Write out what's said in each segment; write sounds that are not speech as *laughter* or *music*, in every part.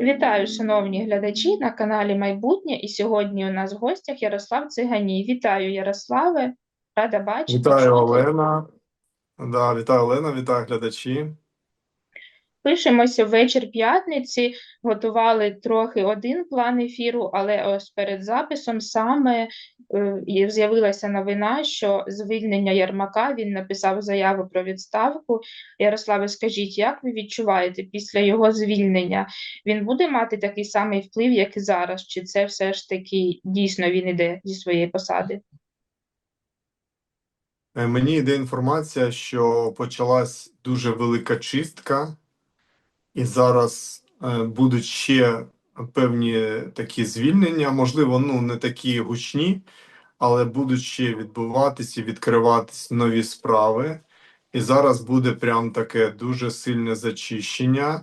Вітаю, шановні глядачі на каналі Майбутнє. І сьогодні у нас в гостях Ярослав Циганій. Вітаю, Ярославе, рада бачити. Вітаю. Олена. Да, вітаю, Олена, вітаю глядачі. Пишемося ввечір п'ятниці, готували трохи один план ефіру, але ось перед записом саме е, з'явилася новина, що звільнення Ярмака він написав заяву про відставку. Ярославе, скажіть, як ви відчуваєте після його звільнення? Він буде мати такий самий вплив, як і зараз? Чи це все ж таки дійсно він іде зі своєї посади? Е, Мені йде інформація, що почалась дуже велика чистка, і зараз е, будуть ще певні такі звільнення, можливо, ну не такі гучні, але будуть ще відбуватися і відкриватись нові справи. І зараз буде прям таке дуже сильне зачищення,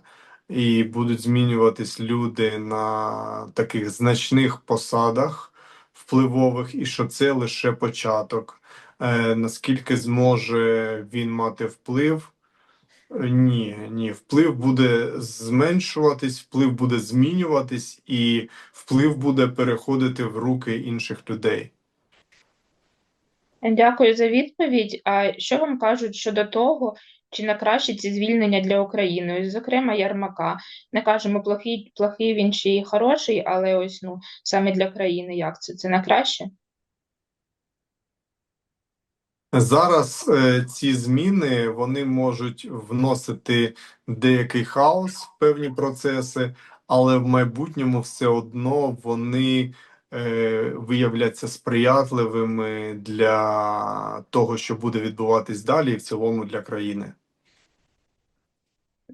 і будуть змінюватись люди на таких значних посадах впливових, і що це лише початок. Е, наскільки зможе він мати вплив? Ні, ні, вплив буде зменшуватись, вплив буде змінюватись, і вплив буде переходити в руки інших людей. Дякую за відповідь. А що вам кажуть щодо того, чи на краще ці звільнення для України, зокрема, Ярмака? Не кажемо, плохий, плохий він чи хороший, але ось ну саме для країни як це? Це на краще? Зараз е, ці зміни вони можуть вносити деякий хаос в певні процеси, але в майбутньому все одно вони е, виявляться сприятливими для того, що буде відбуватись далі, і в цілому для країни.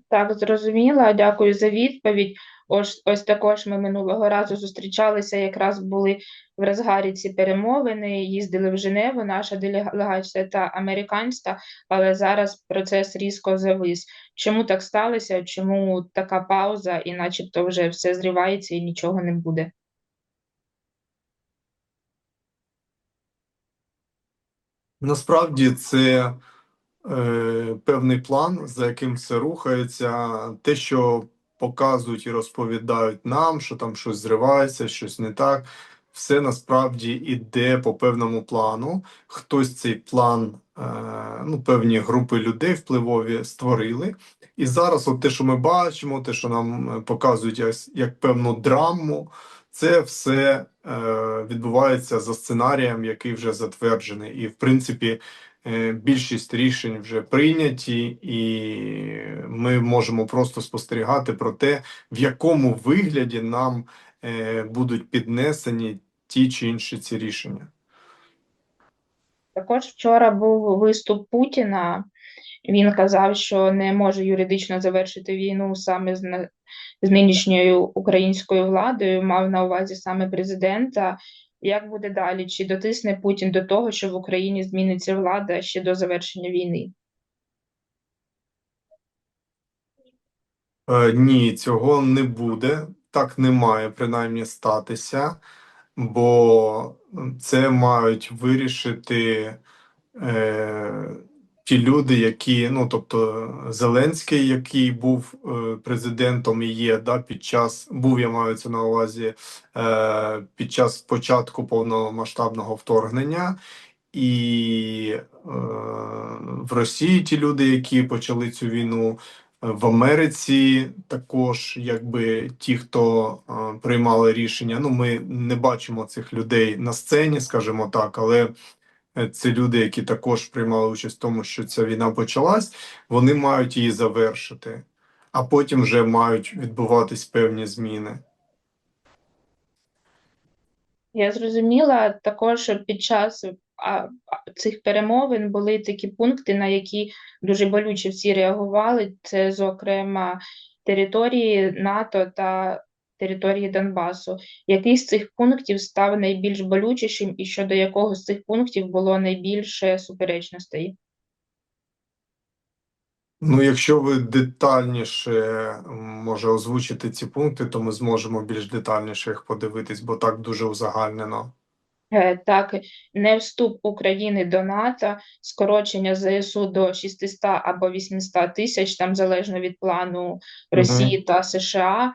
Так, зрозуміла. Дякую за відповідь. Ось, ось також ми минулого разу зустрічалися, якраз були в розгарі ці перемовини, їздили в Женеву, наша делегація та американська, але зараз процес різко завис. Чому так сталося? Чому така пауза, і начебто вже все зривається і нічого не буде? Насправді це е, певний план, за яким все рухається. Те, що показують і розповідають нам, що там щось зривається, щось не так. Все насправді іде по певному плану. Хтось цей план, е, ну, певні групи людей впливові створили. І зараз, от те, що ми бачимо, те, що нам е, показують як, як певну драму, це все е, відбувається за сценарієм, який вже затверджений. І, в принципі, більшість рішень вже прийняті, і ми можемо просто спостерігати про те, в якому вигляді нам е, будуть піднесені ті чи інші ці рішення. Також вчора був виступ Путіна. Він казав, що не може юридично завершити війну саме з, з нинішньою українською владою, мав на увазі саме президента. Як буде далі? Чи дотисне Путін до того, що в Україні зміниться влада ще до завершення війни? Е, Ні, цього не буде. Так не має принаймні статися, бо це мають вирішити е, ті люди, які, ну тобто Зеленський, який був е, президентом і є, да, під час був, я маю це на увазі, е, під час початку повномасштабного вторгнення. І е, в Росії ті люди, які почали цю війну, в Америці також, якби ті, хто е, приймали рішення. Ну, ми не бачимо цих людей на сцені, скажімо так, але е, це люди, які також приймали участь в тому, що ця війна почалась, вони мають її завершити, а потім вже мають відбуватись певні зміни. Я зрозуміла також під час цих перемовин були такі пункти, на які дуже болюче всі реагували. Це, зокрема, території НАТО та території Донбасу. Який з цих пунктів став найбільш болючішим, і щодо якого з цих пунктів було найбільше суперечностей? Ну, якщо ви детальніше може озвучити ці пункти, то ми зможемо більш детальніше їх подивитись, бо так дуже узагальнено. Е, Так, не вступ України до НАТО, скорочення ЗСУ до 600 або 800 тисяч, там залежно від плану Росії та США.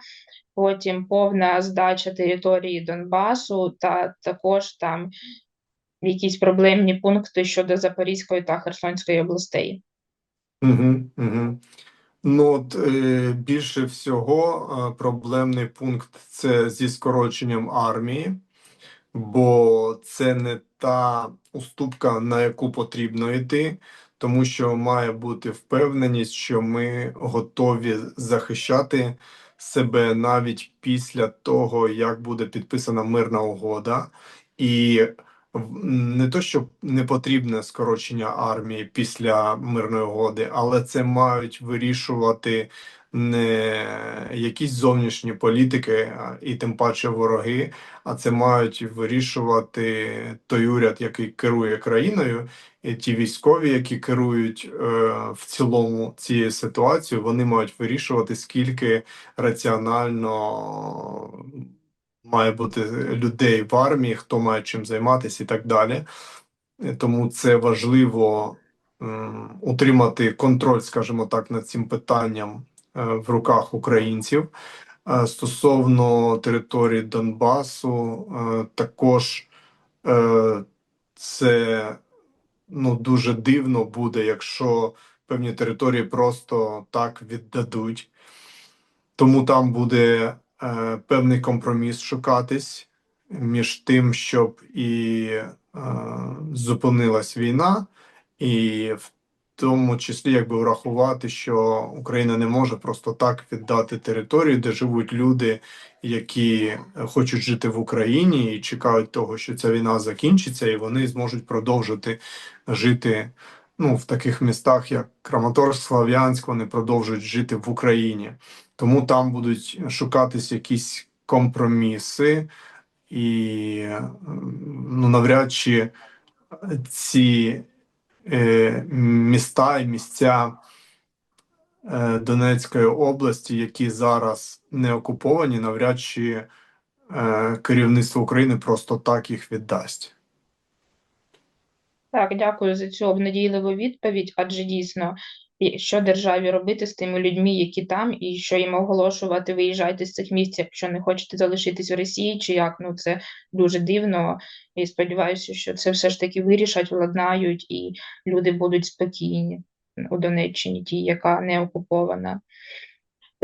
Потім повна здача території Донбасу, та також там якісь проблемні пункти щодо Запорізької та Херсонської областей. Угу, угу. Ну, от, е, більше всього е, проблемний пункт це зі скороченням армії, бо це не та уступка, на яку потрібно йти, тому що має бути впевненість, що ми готові захищати себе навіть після того, як буде підписана мирна угода, і не то, що не потрібне скорочення армії після мирної угоди, але це мають вирішувати не якісь зовнішні політики, і тим паче вороги, а це мають вирішувати той уряд, який керує країною, і ті військові, які керують е, в цілому цією ситуацією, вони мають вирішувати, скільки раціонально має бути людей в армії, хто має чим займатися і так далі. Тому це важливо утримати контроль, скажімо так, над цим питанням е, в руках українців. Е, Стосовно території Донбасу, е, також це ну, дуже дивно буде, якщо певні території просто так віддадуть. Тому там буде е, певний компроміс шукатись між тим, щоб і е, зупинилась війна, і в тому числі якби врахувати, що Україна не може просто так віддати територію, де живуть люди, які хочуть жити в Україні і чекають того, що ця війна закінчиться, і вони зможуть продовжити жити ну, в таких містах, як Краматорськ, Слав'янськ, вони продовжують жити в Україні. Тому там будуть шукатись якісь компроміси, і ну, навряд чи ці е, міста і місця е, Донецької області, які зараз не окуповані, навряд чи е, керівництво України просто так їх віддасть. Так, дякую за цю обнадійливу відповідь, адже дійсно, і що державі робити з тими людьми, які там, і що їм оголошувати, виїжджайте з цих місць, якщо не хочете залишитись в Росії, чи як, ну це дуже дивно. І сподіваюся, що це все ж таки вирішать, владнають, і люди будуть спокійні у Донеччині, ті, яка не окупована.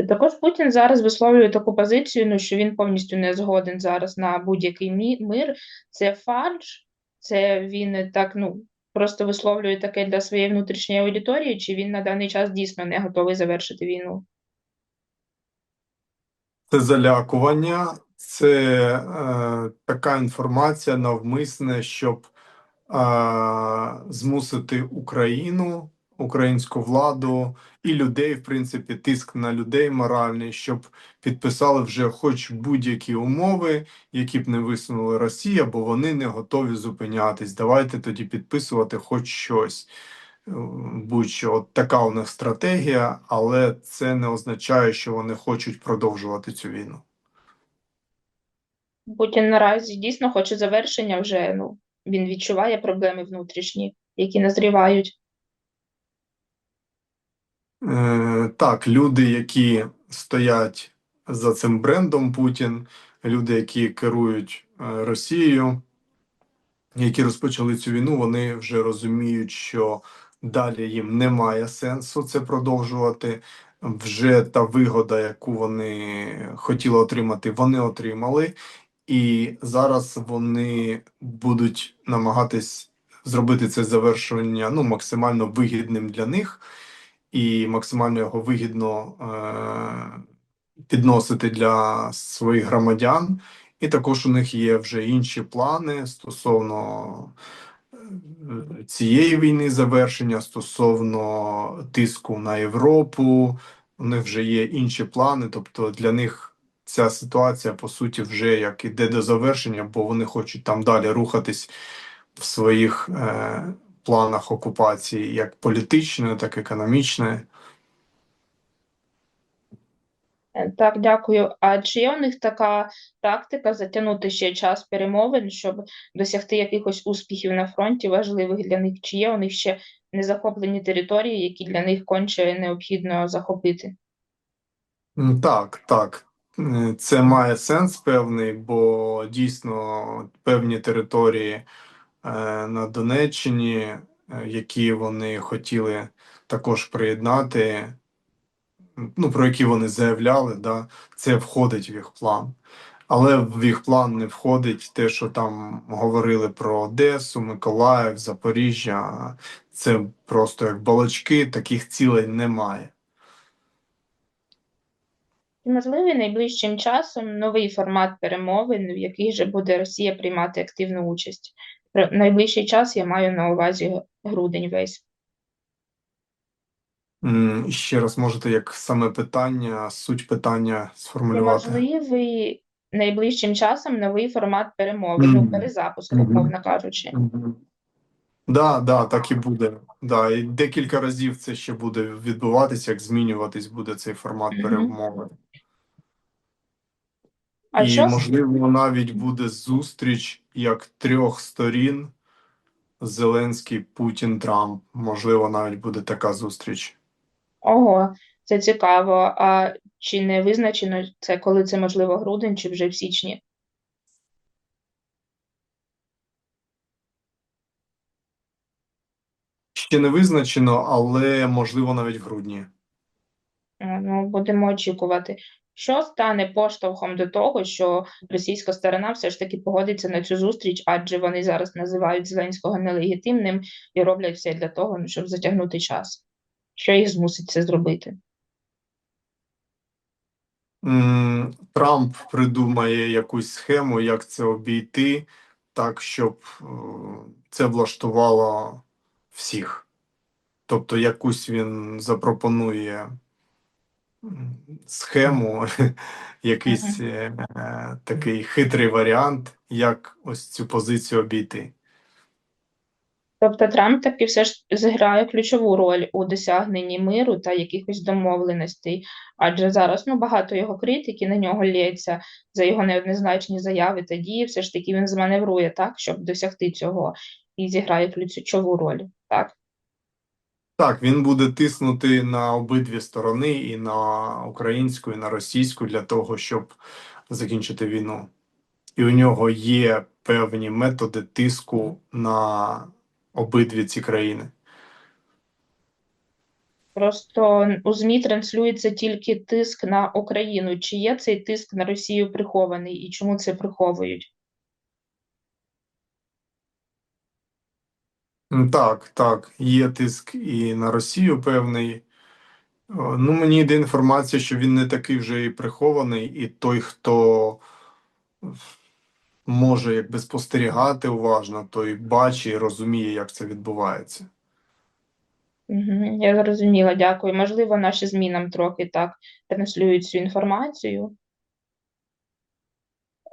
Також Путін зараз висловлює таку позицію, ну, що він повністю не згоден зараз на будь-який мир. Це фардж, це він так, ну, просто висловлює таке для своєї внутрішньої аудиторії, чи він на даний час дійсно не готовий завершити війну? Це залякування, це е, така інформація навмисне, щоб е, змусити Україну, українську владу і людей, в принципі, тиск на людей моральний, щоб підписали вже хоч будь-які умови, які б не висунула Росія, бо вони не готові зупинятись. Давайте тоді підписувати хоч щось. Е, Будь-що от така у них стратегія, але це не означає, що вони хочуть продовжувати цю війну. Путін наразі дійсно хоче завершення вже, ну, він відчуває проблеми внутрішні, які назрівають. Е, так, люди, які стоять за цим брендом Путін, люди, які керують е, Росією, які розпочали цю війну, вони вже розуміють, що далі їм немає сенсу це продовжувати. Вже та вигода, яку вони хотіли отримати, вони отримали, і зараз вони будуть намагатись зробити це завершення ну, максимально вигідним для них і максимально його вигідно е, підносити для своїх громадян. І також у них є вже інші плани стосовно е, цієї війни завершення, стосовно тиску на Європу. У них вже є інші плани, тобто для них ця ситуація по суті вже як іде до завершення, бо вони хочуть там далі рухатись в своїх е, планах окупації, як політичної, так і економічної. Так, дякую. А чи є у них така тактика затягнути ще час перемовин, щоб досягти якихось успіхів на фронті, важливих для них? Чи є у них ще незахоплені території, які для них конче необхідно захопити? Так, так. Е, Це має сенс певний, бо дійсно певні території на Донеччині, е, які вони хотіли також приєднати, ну, про які вони заявляли, да, це входить в їх план. Але в їх план не входить те, що там говорили про Одесу, Миколаїв, Запоріжжя. Це просто як балачки, таких цілей немає. Можливий найближчим часом новий формат перемовин, в яких же буде Росія приймати активну участь? Найближчий час я маю на увазі грудень весь. Ще раз можете як саме питання, суть питання сформулювати? можливий найближчим часом новий формат перемовин, ну, Мгм. перезапуск, умовно кажучи? Мгм. Да, да, так і буде. Да, і декілька разів це ще буде відбуватися, як змінюватись буде цей формат перемови. А І, що можливо, навіть буде зустріч як трьох сторін: Зеленський, Путін, Трамп. Можливо, навіть буде така зустріч. Ого, це цікаво. А чи не визначено це, коли це можливо грудень, чи вже в січні? Ще не визначено, але можливо навіть в грудні. Е, Ну, будемо очікувати. Що стане поштовхом до того, що російська сторона все ж таки погодиться на цю зустріч, адже вони зараз називають Зеленського нелегітимним і роблять все для того, щоб затягнути час. Що їх змусить це зробити? Трамп придумає якусь схему, як це обійти, так, щоб е, це влаштувало всіх. Тобто, якусь він запропонує схему, *laughs* якийсь е, такий хитрий варіант, як ось цю позицію обійти. Тобто Трамп таки все ж зіграє ключову роль у досягненні миру та якихось домовленостей, адже зараз ну, багато його критики на нього лється за його неоднозначні заяви та дії, все ж таки він зманеврує так, щоб досягти цього, і зіграє ключову роль. Так, Так, він буде тиснути на обидві сторони, і на українську, і на російську, для того, щоб закінчити війну. І у нього є певні методи тиску на обидві ці країни. просто у ЗМІ транслюється тільки тиск на Україну. Чи є цей тиск на Росію прихований, і чому це приховують? Так, так, є тиск і на Росію певний. Ну, мені йде інформація, що він не такий вже і прихований, і той, хто може якби спостерігати уважно, той бачить і розуміє, як це відбувається. Я зрозуміла, дякую. Можливо, наші ЗМІ нам трохи так транслюють цю інформацію.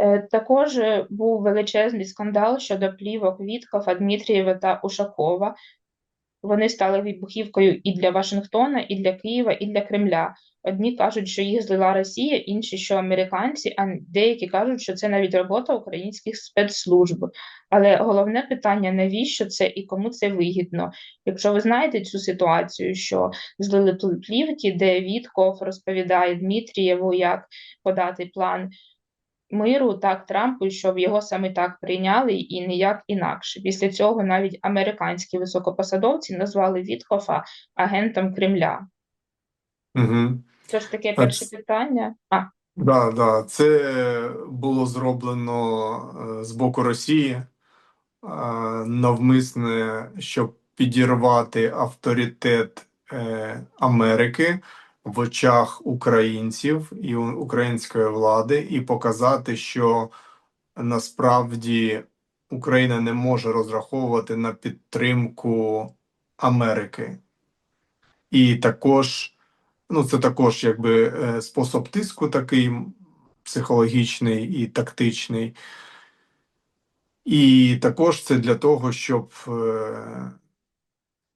Е, Також е, був величезний скандал щодо плівок Віткофа, Дмитрієва та Ушакова. Вони стали вибухівкою і для Вашингтона, і для Києва, і для Кремля. Одні кажуть, що їх злила Росія, інші, що американці, а деякі кажуть, що це навіть робота українських спецслужб. Але головне питання, навіщо це і кому це вигідно? Якщо ви знаєте цю ситуацію, що злили пл- плівки, де Вітков розповідає Дмитрієву, як подати план миру, так Трампу, щоб його саме так прийняли і ніяк інакше. Після цього навіть американські високопосадовці назвали Віткофа агентом Кремля. Угу. Тож таке перше ц- питання. А, Да, да, це було зроблено е, з боку Росії е, навмисне, щоб підірвати авторитет е, Америки в очах українців і української влади, і показати, що насправді Україна не може розраховувати на підтримку Америки. І також, ну, це також якби е, спосіб тиску такий психологічний і тактичний. І також це для того, щоб е,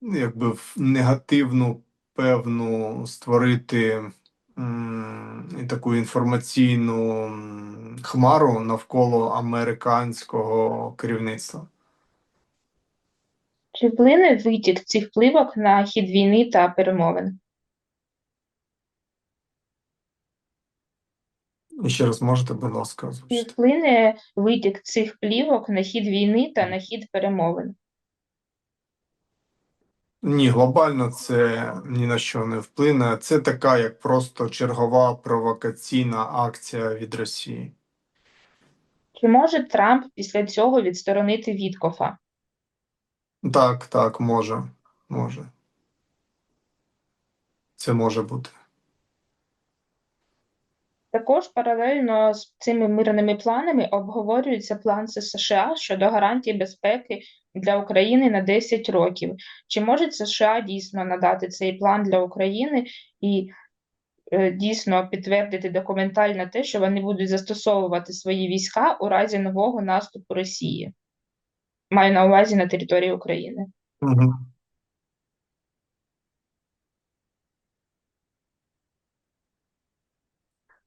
якби в негативну певну створити м, таку інформаційну хмару навколо американського керівництва. Чи вплине витік цих плівок на хід війни та перемовин? Ще раз можете, будь ласка, Чи вплине витік цих плівок на хід війни та на хід перемовин? Ні, глобально це ні на що не вплине. Це така, як просто чергова провокаційна акція від Росії. Чи може Трамп після цього відсторонити Віткофа? Так, так, може, може. Це може бути. Також паралельно з цими мирними планами обговорюється план США щодо гарантій безпеки для України на 10 років. Чи можуть США дійсно надати цей план для України і е, дійсно підтвердити документально те, що вони будуть застосовувати свої війська у разі нового наступу Росії? Маю на увазі на території України.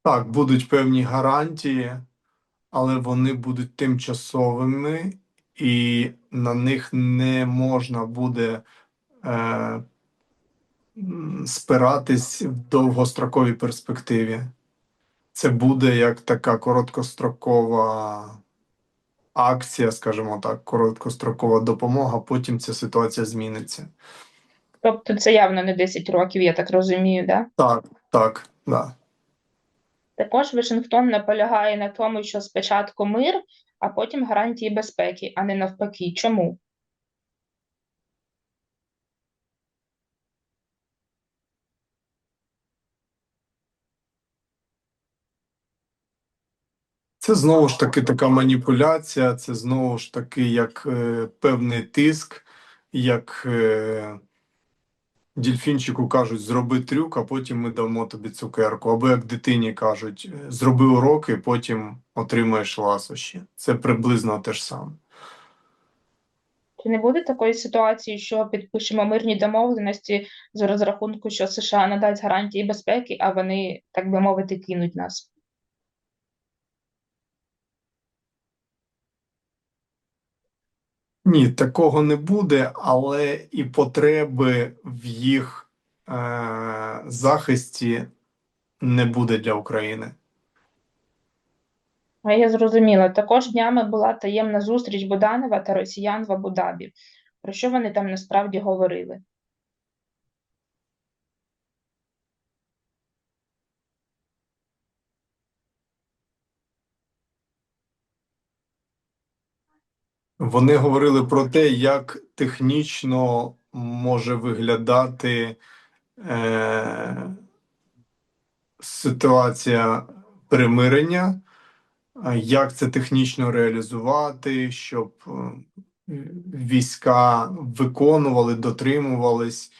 Так, будуть певні гарантії, але вони будуть тимчасовими, і на них не можна буде е, спиратись в довгостроковій перспективі. Це буде як така короткострокова акція, скажімо так, короткострокова допомога, потім ця ситуація зміниться. Тобто це явно не 10 років, я так розумію, да? Так, так, да. Також Вашингтон наполягає на тому, що спочатку мир, а потім гарантії безпеки, а не навпаки. Чому? Це знову ж таки така маніпуляція, це знову ж таки як е, певний тиск, як е, дільфінчику кажуть, зроби трюк, а потім ми дамо тобі цукерку. Або як дитині кажуть, е, зроби уроки, потім отримаєш ласощі. Це приблизно те ж саме. Чи не буде такої ситуації, що підпишемо мирні домовленості з розрахунку, що США надасть гарантії безпеки, а вони, так би мовити, кинуть нас? Ні, такого не буде, але і потреби в їх е, захисті не буде для України. А я зрозуміла. Також днями була таємна зустріч Буданова та росіян в Абу-Дабі. Про що вони там насправді говорили? Вони говорили про те, як технічно може виглядати е, ситуація примирення, як це технічно реалізувати, щоб е, війська виконували, дотримувались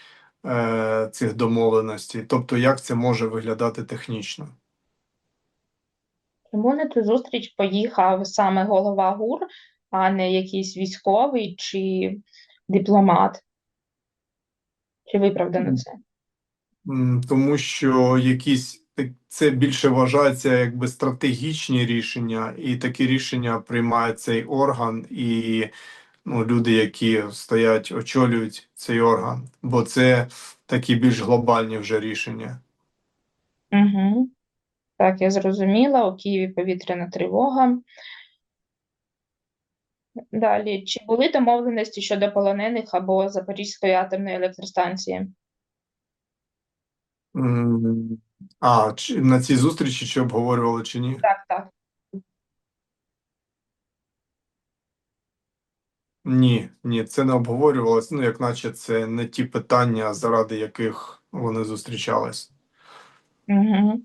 е, цих домовленостей. Тобто, як це може виглядати технічно. Чому на цю зустріч поїхав саме голова ГУР, а не якийсь військовий чи дипломат? Чи виправдано це? Тому що якісь це більше вважається якби стратегічні рішення, і такі рішення приймає цей орган, і ну, люди, які стоять, очолюють цей орган, бо це такі більш глобальні вже рішення. Угу. Так, я зрозуміла. У Києві повітряна тривога. Далі, чи були домовленості щодо полонених або Запорізької атомної електростанції? М, А, чи на цій зустрічі чи обговорювали чи ні? Так, так. Ні, ні, це не обговорювалось. Ну, як наче це не ті питання, заради яких вони зустрічались. Угу.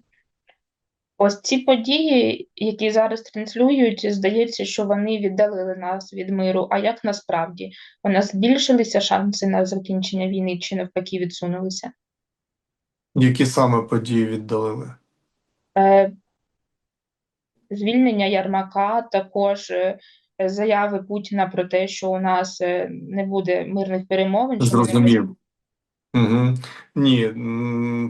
Ось ці події, які зараз транслюють, здається, що вони віддалили нас від миру. А як насправді? У нас збільшилися шанси на закінчення війни чи навпаки відсунулися? Які саме події віддалили? Е, звільнення Ярмака, також е, заяви Путіна про те, що у нас е, не буде мирних перемовин, Зрозумів. Угу. Ні,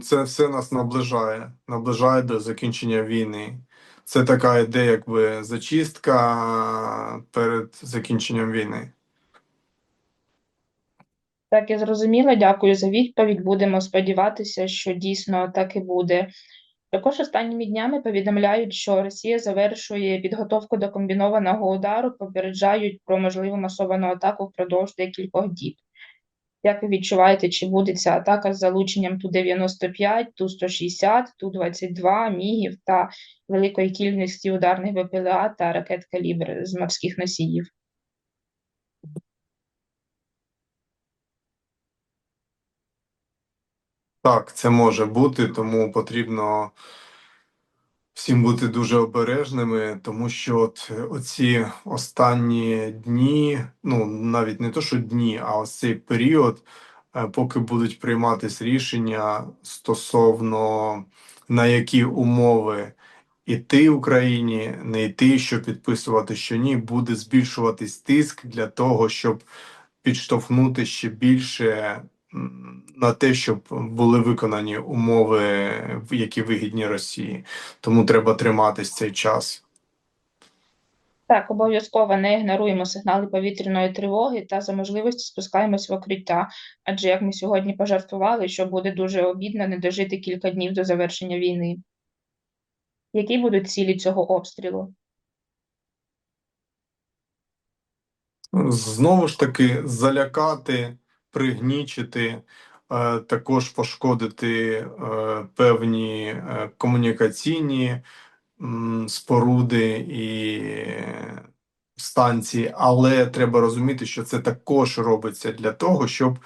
це все нас наближає, наближає до закінчення війни. Це така ідея, якби зачистка перед закінченням війни. Так, я зрозуміла. Дякую за відповідь. Будемо сподіватися, що дійсно так і буде. Також останніми днями повідомляють, що Росія завершує підготовку до комбінованого удару, попереджають про можливу масовану атаку впродовж декількох діб. Як ви відчуваєте, чи буде ця атака з залученням Ту-95, Ту-160, Ту-22, Мігів та великої кількості ударних БПЛА та ракет «Калібр» з морських носіїв? Так, це може бути, тому потрібно всім бути дуже обережними, тому що от оці останні дні, ну навіть не то, що дні, а ось цей період, е, поки будуть прийматись рішення стосовно на які умови іти Україні, не йти, що підписувати, що ні, буде збільшуватись тиск для того, щоб підштовхнути ще більше на те, щоб були виконані умови, які вигідні Росії. Тому треба триматись цей час. Так, обов'язково не ігноруємо сигнали повітряної тривоги та за можливості спускаємось в укриття. Адже як ми сьогодні пожартували, що буде дуже обідно не дожити кілька днів до завершення війни. Які будуть цілі цього обстрілу? Знову ж таки, залякати, пригнічити, е, також пошкодити е, певні е, комунікаційні споруди і станції, але треба розуміти, що це також робиться для того, щоб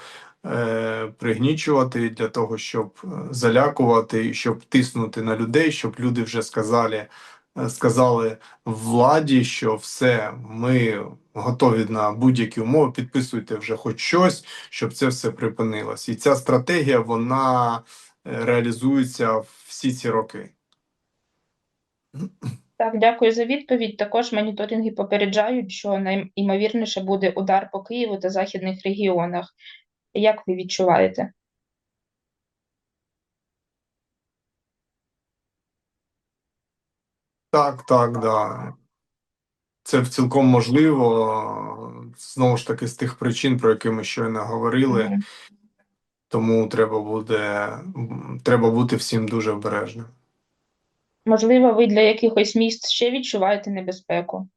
пригнічувати, для того, щоб залякувати, щоб тиснути на людей, щоб люди вже сказали, сказали владі, що все, ми готові на будь-які умови, підписуйте вже хоч щось, щоб це все припинилось. І ця стратегія вона е, реалізується всі ці роки. Так, дякую за відповідь. Також моніторинги попереджають, що найімовірніше буде удар по Києву та західних регіонах. Як ви відчуваєте? Так, так, да. Це цілком можливо, знову ж таки, з тих причин, про які ми щойно говорили, тому треба буде, треба бути всім дуже обережним. Можливо, ви для якихось міст ще відчуваєте небезпеку?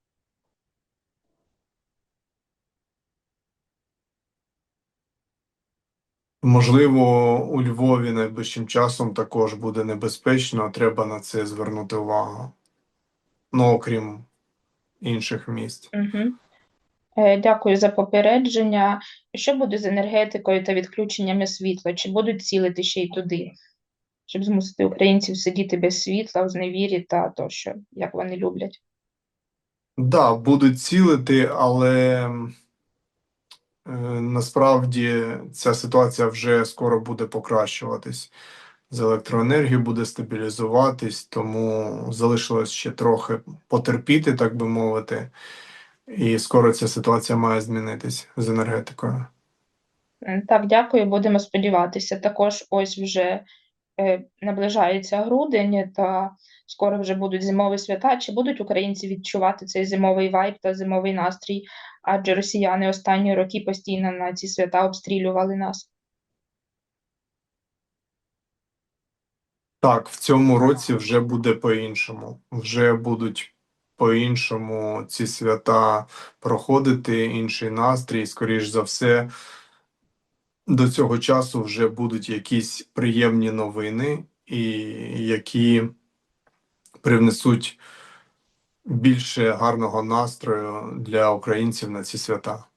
Можливо, у Львові найближчим часом також буде небезпечно, треба на це звернути увагу. Ну, окрім інших місць. Угу. Дякую за попередження. Що буде з енергетикою та відключеннями світла? Чи будуть цілити ще й туди, щоб змусити українців сидіти без світла, в зневірі та тощо, як вони люблять? Да, будуть цілити, але е, насправді ця ситуація вже скоро буде покращуватись. З електроенергією буде стабілізуватись, тому залишилось ще трохи потерпіти, так би мовити, і скоро ця ситуація має змінитись з енергетикою. Так, дякую, будемо сподіватися. Також ось вже е, наближається грудень, та скоро вже будуть зимові свята. Чи будуть українці відчувати цей зимовий вайб та зимовий настрій? Адже росіяни останні роки постійно на ці свята обстрілювали нас. Так, в цьому році вже буде по-іншому. Вже будуть по-іншому ці свята проходити, інший настрій. Скоріш за все, до цього часу вже будуть якісь приємні новини, і які привнесуть більше гарного настрою для українців на ці свята.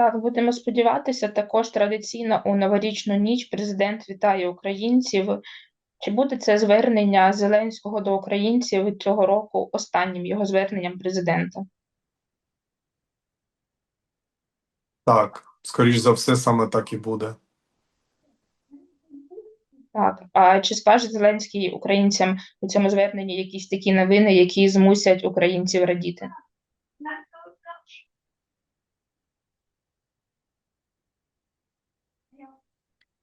Так, будемо сподіватися. Також традиційно у новорічну ніч президент вітає українців. Чи буде це звернення Зеленського до українців цього року останнім його зверненням президента? Так, скоріш за все, саме так і буде. Так, а чи скаже Зеленський українцям у цьому зверненні якісь такі новини, які змусять українців радіти?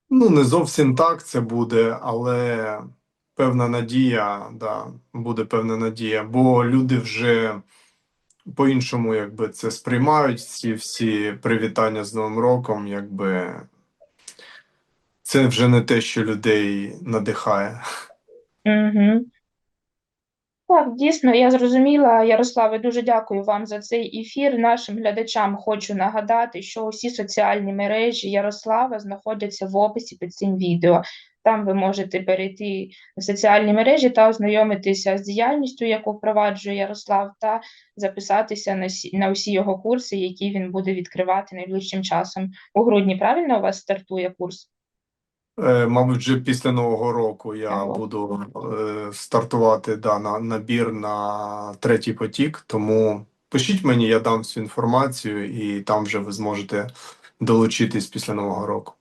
Ну, не зовсім так це буде, але певна надія, да, буде певна надія, бо люди вже по-іншому якби це сприймають, ці всі привітання з Новим роком, якби це вже не те, що людей надихає. Угу. Так, дійсно, я зрозуміла. Ярославе, дуже дякую вам за цей ефір. Нашим глядачам хочу нагадати, що усі соціальні мережі Ярослава знаходяться в описі під цим відео. Там ви можете перейти в соціальні мережі та ознайомитися з діяльністю, яку впроваджує Ярослав, та записатися на, сі- на усі його курси, які він буде відкривати найближчим часом. У грудні, правильно у вас стартує курс? Е, Мабуть, вже після Нового року я буду е, стартувати да, на набір на третій потік. Тому пишіть мені, я дам всю інформацію, і там вже ви зможете долучитись після Нового року.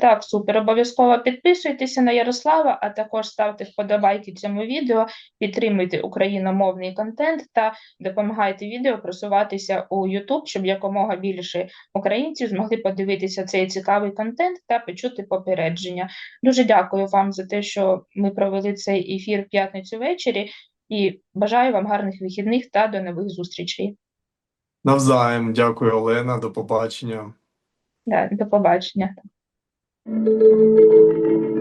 Так, супер. Обов'язково підписуйтеся на Ярослава, а також ставте вподобайки цьому відео, підтримуйте україномовний контент та допомагайте відео просуватися у YouTube, щоб якомога більше українців змогли подивитися цей цікавий контент та почути попередження. Дуже дякую вам за те, що ми провели цей ефір в п'ятницю ввечері, і бажаю вам гарних вихідних та до нових зустрічей. Навзаєм, дякую, Олена. До побачення. Да, до побачення. Thank you.